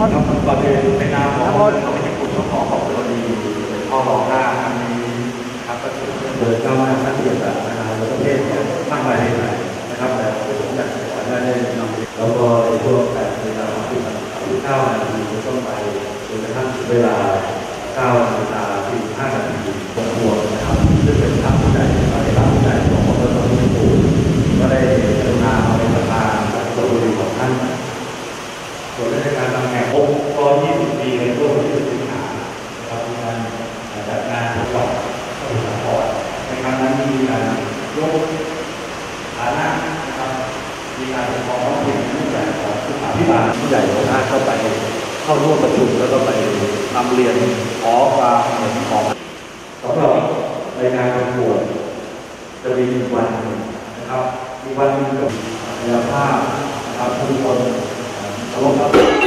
มดครับก่อนอื่นในนามของคนญี่ปุ่นต้องขอขอบคุณดีพ่อหลอกหน้าครั้งนี้ครับก็ถือเป็นเดินก้าวหน้าขั้นเทียบกับนานาประเทศเนี่ยมากมายเลยนะครับแต่ผมอยากจะขอได้ได้นำแล้วก็ในช่วงแปดเวลาที่เก้านาทีเป็นต้นไปจนกระทั่งเวลาเก้านาฬิกาสี่สิบห้านาทีตรงตัวนะครับซึ่งเป็นทางผู้ใหญ่ในทางผู้ใหญ่ของพระบรมครูก็ได้กรุณาเอาเป็นประธานกับตัวบริของท่าน ส่วนราชการตำแหน่ง620 ปีในช่วงที่สิงหานะครับมีการจัดงานทดสอบสมุทรสาครในครั้งนั้นมีการยกฐานะนะครับ มี การปกครองท้องถิ่นรูปแบบของสุขาภิบาลผู้ใหญ่ของท่านเข้าไปเข้าร่วมประชุมแล้วก็ไปนำเรียนขอความเห็นของสำหรับในงานประกวดจะมีวันนะครับมีวันนึงกับศักยภาพนะครับทุกคนเคารพครับ